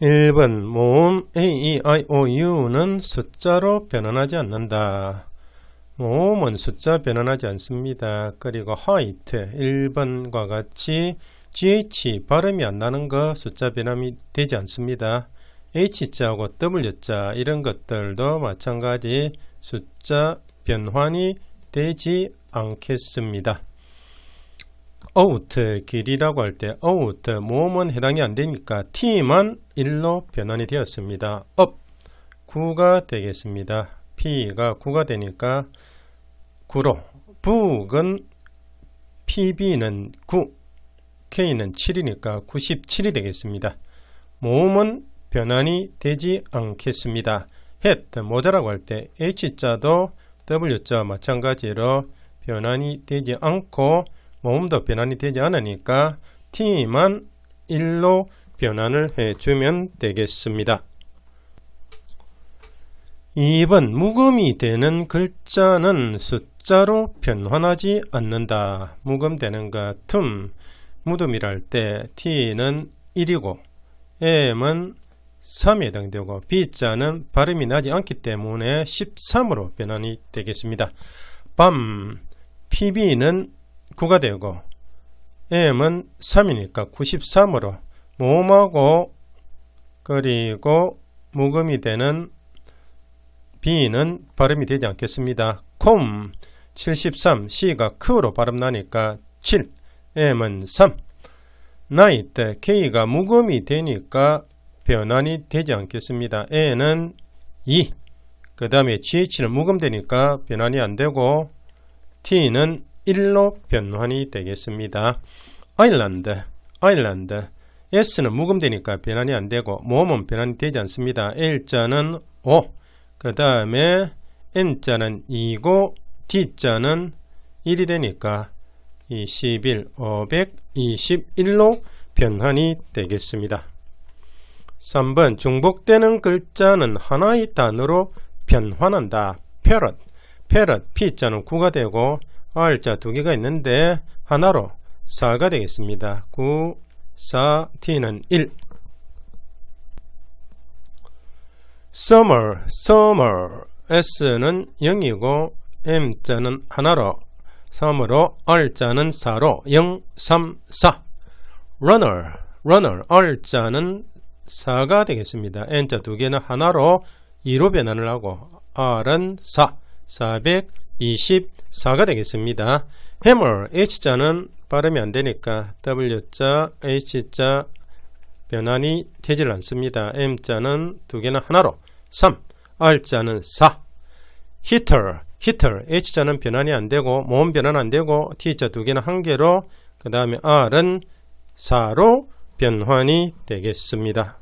1번 모음 A, E, I, O, U는 숫자로 변환하지 않는다. 모음은 숫자 변환하지 않습니다. 그리고 화이트 1번과 같이 GH 발음이 안 나는 거 숫자 변환이 되지 않습니다. H자하고 W자 이런 것들도 마찬가지 숫자 변환이 되지 않겠습니다. Out 길이라고 할 때 out 모음은 해당이 안 되니까 t만 1로 변환이 되었습니다. up 9가 되겠습니다. p가 9가 되니까 9로 북은 pb는 9 k는 7이니까 97이 되겠습니다. 모음은 변환이 되지 않겠습니다. head 모자라고 할 때 h자도 w자 마찬가지로 변환이 되지 않고 모음도 변환이 되지 않으니까 t만 1로 변환을 해주면 되겠습니다. 2번 묵음이 되는 글자는 숫자로 변환하지 않는다. 묵음되는 것 틈, 무음이랄 때 t는 1이고 m은 3에 해당되고 b자는 발음이 나지 않기 때문에 13으로 변환이 되겠습니다. 밤, pb는 9가 되고 m은 3이니까 93으로 모음하고 그리고 묵음이 되는 b는 발음이 되지 않겠습니다. 콤 73, c가 크로 발음 나니까 7, m은 3 나이트 k가 묵음이 되니까 변환이 되지 않겠습니다. a는 2, 그 다음에 gh는 묵음되니까 변환이 안 되고 t는 1로 변환이 되겠습니다. 아일랜드, 아일랜드. S는 묵음되니까 변환이 안 되고 모음은 변환이 되지 않습니다. L자는 5, 그 다음에 N자는 2고 D자는 1이 되니까 21, 521로 변환이 되겠습니다. 3번 중복되는 글자는 하나의 단어로 변환한다. parrot, P자는 9가 되고 R자 두 개가 있는데 하나로 4가 되겠습니다. 9, 4, T는 1 summer, summer. S는 0이고 M자는 하나로 3으로 R자는 4로 0, 3, 4 runner, runner. R자는 4가 되겠습니다. N자 두 개는 하나로 2로 변환을 하고 R은 4, 400 24가 되겠습니다. hammer H자는 발음이 안 되니까 W자, H자 변환이 되질 않습니다. M자는 두 개는 하나로 3, R자는 4 heater, heater H자는 변환이 안 되고 모음 변환 안 되고 T자 두 개는 한 개로 그 다음에 R은 4로 변환이 되겠습니다.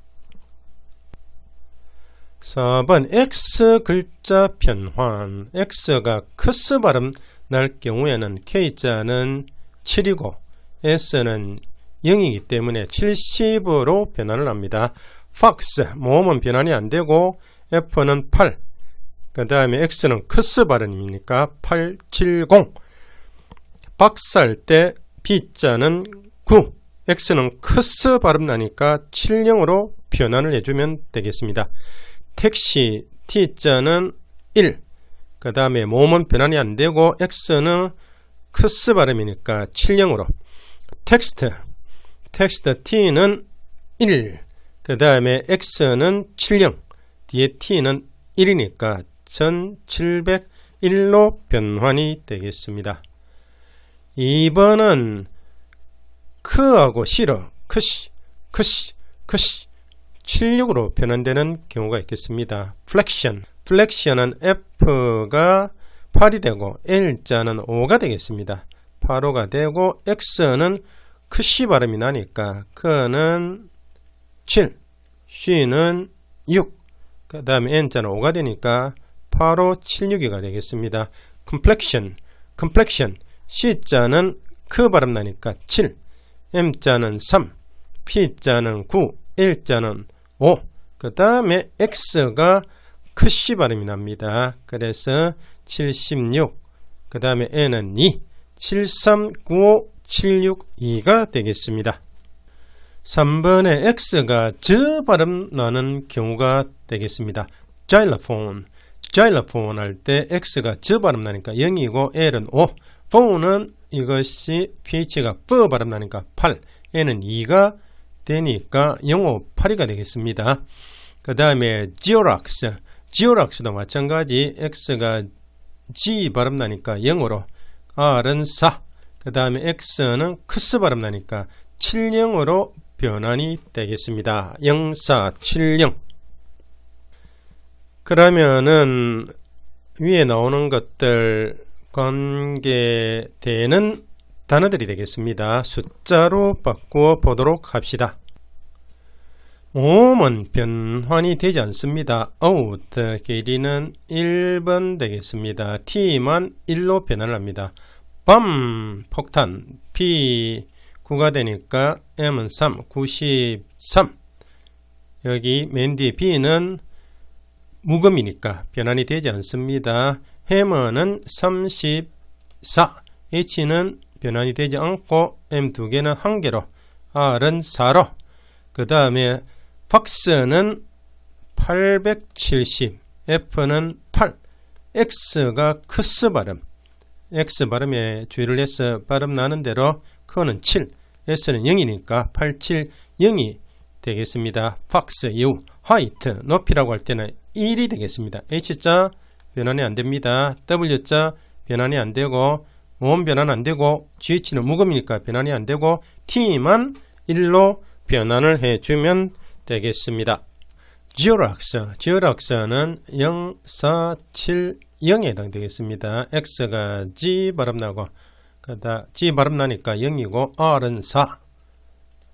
4번 X 글자 변환. X가 크스 발음 날 경우에는 K자는 7이고 S는 0이기 때문에 70으로 변환을 합니다. Fox 모음은 변환이 안되고 F는 8, 그 다음에 X는 크스 발음이니까? 870 박살 때 B자는 9, X는 크스 발음 나니까 70으로 변환을 해주면 되겠습니다. 택시 T자는 1. 그 다음에 모음은 변환이 안 되고 X는 크스 발음이니까 7형으로. 텍스트. 텍스트 T는 1. 그 다음에 X는 7형. 뒤에 T는 1이니까 1701로 변환이 되겠습니다. 2번은 크하고 싫어. 크시, 크시, 크시. 76으로 변환되는 경우가 있겠습니다. flexion, flexion은 F가 8이 되고 L자는 5가 되겠습니다. 8호가 되고 X는 크시 발음이 나니까 그는 7, 쉬는 6, 그 다음에 N자는 5가 되니까 8호 76이가 되겠습니다. complexion, complexion, C자는 크 발음 나니까 7, M자는 3, P자는 9, L자는 5. 그 다음에 X가 크시 발음이 납니다. 그래서 76. 그 다음에 N은 2. 7395 762가 되겠습니다. 3번의 X가 저 발음 나는 경우가 되겠습니다. xylophone, xylophone 할때 X가 저 발음 나니까 0이고 L은 5, phone은 이것이 PH가 F 발음 나니까 8, N은 2가 되니까 0, 5, 8이가 되겠습니다. 그 다음에 Xerox, Xerox도 마찬가지 X가 G 발음 나니까 0으로 R은 4, 그 다음에 X는 크스 발음 나니까 70으로 변환이 되겠습니다. 0470 그러면은 위에 나오는 것들 관계되는 단어들이 되겠습니다. 숫자로 바꾸어 보도록 합시다. 모음은 변환이 되지 않습니다. out 길이는 1번 되겠습니다. t만 1로 변환을 합니다. 밤 폭탄 p 9가 되니까 m은 3 93 여기 맨 뒤에 b는 무금이니까 변환이 되지 않습니다. 해머는 34 h는 변환이 되지 않고 m 두 개는 한 개로 r은 4로 그 다음에 팍스는 870 f는 8 x가 크스 발음 X 발음에 주의를 해서 발음 나는 대로 커는 7, S는 0이니까 870이 되겠습니다. 팍스 이후 화이트 높이라고 할 때는 1이 되겠습니다. H자 변환이 안 됩니다. W자 변환이 안 되고 모음 변환 안 되고 GH는 무금이니까 변환이 안 되고 T만 1로 변환을 해주면 되겠습니다. 지오락스, 지오락스는 0, 4, 7, 0에 해당되겠습니다. X가 G 발음 나고 그다 G 발음 나니까 0이고 R은 4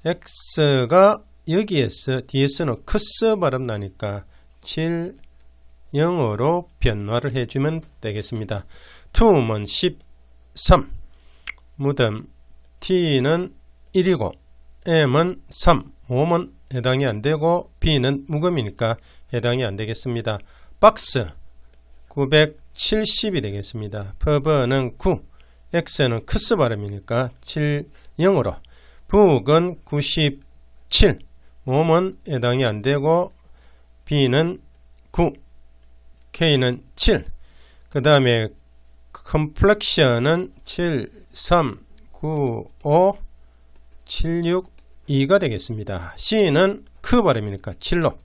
X가 여기에서 뒤에서는 크스 발음 나니까 7 0으로 변화를 해주면 되겠습니다. 투음은 13 무덤 T는 1이고 M은 3 5은 해당이 안 되고 B는 무금이니까 해당이 안 되겠습니다. 박스 970이 되겠습니다. 퍼버는 9, X는 크스 발음이니까 7, 0으로. 북은 97, 몸은 해당이 안 되고 B는 9, K는 7, 그 다음에 컴플렉션은 7, 3, 9, 5, 7, 6, 2가 되겠습니다. C는 크 발음이니까 7로.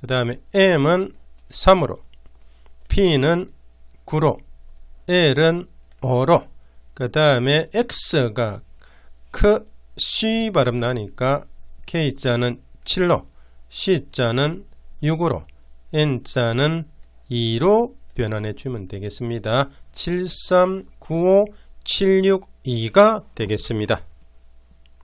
그 다음에 M은 3으로. P는 9로. L은 5로. 그 다음에 X가 크 C 발음 나니까 K자는 7로. C자는 6으로. N자는 2로 변환해 주면 되겠습니다. 7395 762가 되겠습니다.